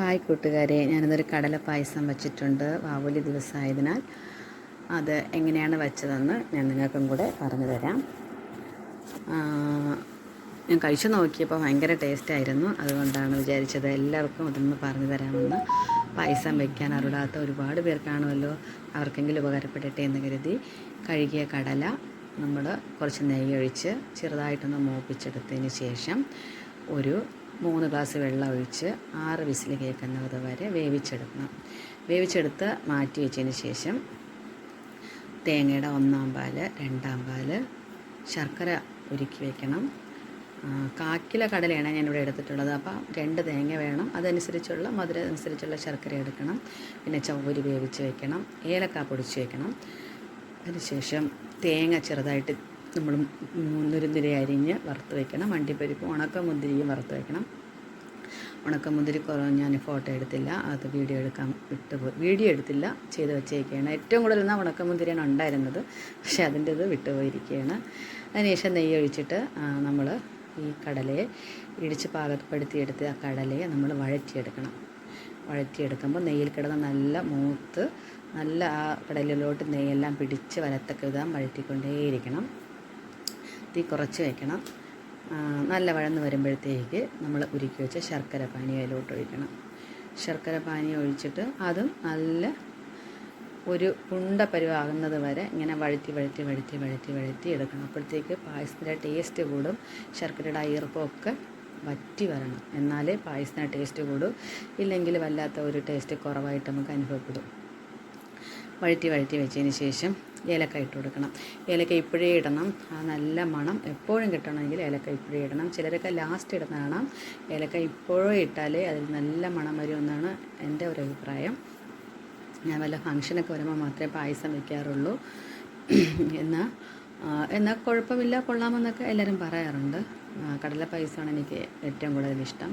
Hi കൂട്ടുകാരെ ഞാനിതൊരു കടല പായസം വച്ചിട്ടുണ്ട് വാവുലി ദിവസമായതിനാൽ അത് എങ്ങനെയാണ് വെച്ചതെന്ന് ഞാൻ നിങ്ങൾക്കും കൂടെ പറഞ്ഞു തരാം. ഞാൻ കഴിച്ചു നോക്കിയപ്പോൾ ഭയങ്കര ടേസ്റ്റ് ആയിരുന്നു. അതുകൊണ്ടാണ് വിചാരിച്ചത് എല്ലാവർക്കും അതൊന്ന് പറഞ്ഞു തരാമെന്ന്. പായസം വെക്കാൻ അറിയാത്ത ഒരുപാട് പേർക്കാണല്ലോ അവർക്കെങ്കിലും ഉപകാരപ്പെടട്ടെ എന്ന് കരുതി കഴുകിയ കടല നമ്മൾ കുറച്ച് നെയ്യ് ഒഴിച്ച് ചെറുതായിട്ടൊന്ന് മൂപ്പിച്ചെടുത്തതിന് ശേഷം ഒരു മൂന്ന് ഗ്ലാസ് വെള്ളം ഒഴിച്ച് ആറ് വിസിൽ കേൾക്കുന്നത് വരെ വേവിച്ചെടുക്കണം. വേവിച്ചെടുത്ത് മാറ്റി വെച്ചതിന് ശേഷം തേങ്ങയുടെ ഒന്നാം പാൽ രണ്ടാം പാൽ ശർക്കര ഉരുക്കി വയ്ക്കണം കാക്കില കടലയാണ് ഞാനിവിടെ എടുത്തിട്ടുള്ളത്. അപ്പം രണ്ട് തേങ്ങ വേണം. അതനുസരിച്ചുള്ള മധുരം അനുസരിച്ചുള്ള ശർക്കര എടുക്കണം. പിന്നെ ചവ്വരി വേവിച്ച് വെക്കണം. ഏലക്ക പൊടിച്ച് വെക്കണം. അതിനുശേഷം തേങ്ങ ചെറുതായിട്ട് നമ്മൾ മുന്തിരി അരിഞ്ഞ് വറുത്ത് വെക്കണം. അണ്ടിപ്പരിപ്പ് ഉണക്കമുന്തിരിയും വറുത്ത് വെക്കണം. ഉണക്കമുന്തിരി കുറവ് ഞാൻ ഫോട്ടോ എടുത്തില്ല. അത് വീഡിയോ എടുക്കാൻ വിട്ടുപോയി വീഡിയോ എടുത്തില്ല ചെയ്ത് വെച്ചേക്കുകയാണ് ഏറ്റവും കൂടുതൽ എന്നാൽ ഉണക്കമുന്തിരിയാണ് ഉണ്ടായിരുന്നത്. പക്ഷേ അതിന്റെ ഇത് വിട്ടുപോയിരിക്കുകയാണ് അതിനുശേഷം നെയ്യ് ഒഴിച്ചിട്ട് നമ്മൾ ഈ കടലയെ ഇടിച്ച് പാകപ്പെടുത്തിയെടുത്ത് ആ കടലയെ നമ്മൾ വഴറ്റിയെടുക്കണം. വഴറ്റിയെടുക്കുമ്പോൾ നെയ്യിൽ കിടന്ന് നല്ല മൂത്ത് നല്ല ആ കടലിലോട്ട് നെയ്യെല്ലാം പിടിച്ച് വരത്തക്ക വിധം വഴറ്റിക്കൊണ്ടേയിരിക്കണം. തീ കുറച്ച് വയ്ക്കണം നല്ല വഴന്ന് വരുമ്പോഴത്തേക്ക് നമ്മൾ ഉരുക്കി വെച്ച ശർക്കര പാനി അതിലോട്ട് ഒഴിക്കണം. ശർക്കര പാനി ഒഴിച്ചിട്ട് അതും നല്ല ഒരു ഉണ്ട പരുവാകുന്നത് വരെ ഇങ്ങനെ വഴറ്റി വഴറ്റി വഴറ്റി വഴറ്റി വഴറ്റി എടുക്കണം. അപ്പോഴത്തേക്ക് പായസത്തിന്റെ ടേസ്റ്റ് കൂടും. ശർക്കരയുടെ ഈർപ്പമൊക്കെ വറ്റി വരണം. എന്നാലേ പായസത്തിന് ടേസ്റ്റ് കൂടും. ഇല്ലെങ്കിൽ വല്ലാത്ത ഒരു ടേസ്റ്റ് കുറവായിട്ട് നമുക്ക് അനുഭവപ്പെടും. വഴറ്റി വഴറ്റി വെച്ചതിന് ശേഷം ഏലക്ക ഇട്ട് കൊടുക്കണം. ഏലക്ക ഇപ്പോഴേ ഇടണം. ആ നല്ല മണം എപ്പോഴും കിട്ടണമെങ്കിൽ ഏലക്ക ഇപ്പോഴേ ഇടണം. ചിലരൊക്കെ ലാസ്റ്റ് ഇടുന്നതാണ്. ഏലക്ക ഇപ്പോഴും ഇട്ടാലേ അതിൽ നല്ല മണം വരുമെന്നാണ് എന്റെ ഒരു അഭിപ്രായം. ഞാൻ വല്ല ഫങ്ഷനൊക്കെ വരുമ്പോൾ മാത്രമേ പായസം വയ്ക്കാറുള്ളൂ എന്നാൽ എന്നാൽ കുഴപ്പമില്ല കൊള്ളാമെന്നൊക്കെ എല്ലാവരും പറയാറുണ്ട്. കടല പായസമാണ് എനിക്ക് ഏറ്റവും കൂടുതൽ ഇഷ്ടം.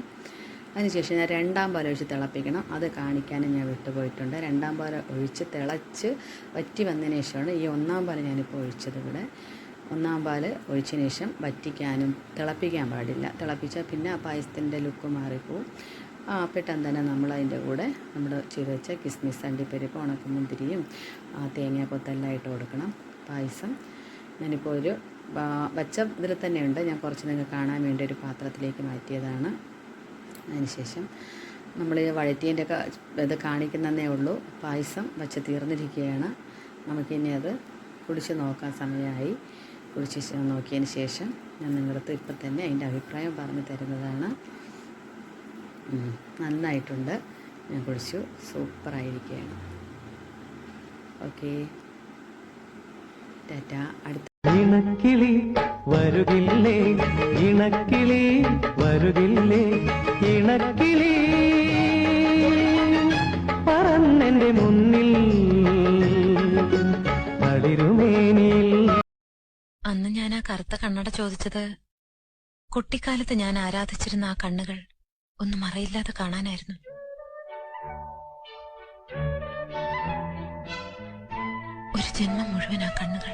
അതിനുശേഷം ഞാൻ രണ്ടാം പാൽ ഒഴിച്ച് തിളപ്പിക്കണം. അത് കാണിക്കാനും ഞാൻ വിട്ടുപോയിട്ടുണ്ട്. രണ്ടാം പാൽ ഒഴിച്ച് തിളച്ച് വറ്റി വന്നതിന് ശേഷമാണ് ഈ ഒന്നാം പാൽ ഞാനിപ്പോൾ ഒഴിച്ചത് ഇവിടെ. ഒന്നാം പാൽ ഒഴിച്ചതിന് ശേഷം വറ്റിക്കാനും തിളപ്പിക്കാൻ പാടില്ല. തിളപ്പിച്ചാൽ പിന്നെ ആ പായസത്തിന്റെ ലുക്ക് മാറിപ്പോവും. ആ പെട്ടെന്ന് തന്നെ നമ്മൾ അതിന്റെ കൂടെ നമ്മൾ ചെയ്ത് വെച്ച കിസ്മിസ് അണ്ടിപ്പരിപ്പ് ഉണക്കമുന്തിരിയും ആ തേങ്ങാക്കൊത്തെല്ലാം ഇട്ട് കൊടുക്കണം. പായസം. ഞാനിപ്പോൾ ഒരു വച്ച ഇതിൽ തന്നെയുണ്ട്. ഞാൻ കുറച്ച് നിങ്ങൾക്ക് കാണാൻ വേണ്ടി ഒരു പാത്രത്തിലേക്ക് മാറ്റിയതാണ്. അതിനുശേഷം നമ്മൾ ഈ വഴറ്റീന്റെ ഒക്കെ ഇത് കാണിക്കുന്നതേ ഉള്ളൂ. പായസം വച്ച് തീർന്നിരിക്കുകയാണ്. നമുക്കിനി അത് കുടിച്ച് നോക്കാൻ സമയമായി. കുടിച്ച് നോക്കിയതിന് ശേഷം ഞാൻ നിങ്ങളടുത്ത് ഇപ്പം തന്നെ അതിന്റെ അഭിപ്രായം പറഞ്ഞു തരുന്നതാണ്. നന്നായിട്ടുണ്ട്. ഞാൻ കുടിച്ചു. സൂപ്പറായിരിക്കുകയാണ്. ഓക്കെ. ടാറ്റ. അടുത്ത ഇണക്കിളി വരുകില്ലേ ഇണക്കിളി വരുകില്ലേ ഇണക്കിളി പറന്നെന്റെ മുന്നിൽ തളിരുമേനിയിൽ അന്ന് ഞാൻ ആ കറുത്ത കണ്ണട ചോദിച്ചത് കുട്ടിക്കാലത്ത് ഞാൻ ആരാധിച്ചിരുന്ന ആ കണ്ണുകൾ ഒന്നും അറിയില്ലാതെ കാണാനായിരുന്നു. ഒരു ജന്മം മുഴുവൻ ആ കണ്ണുകൾ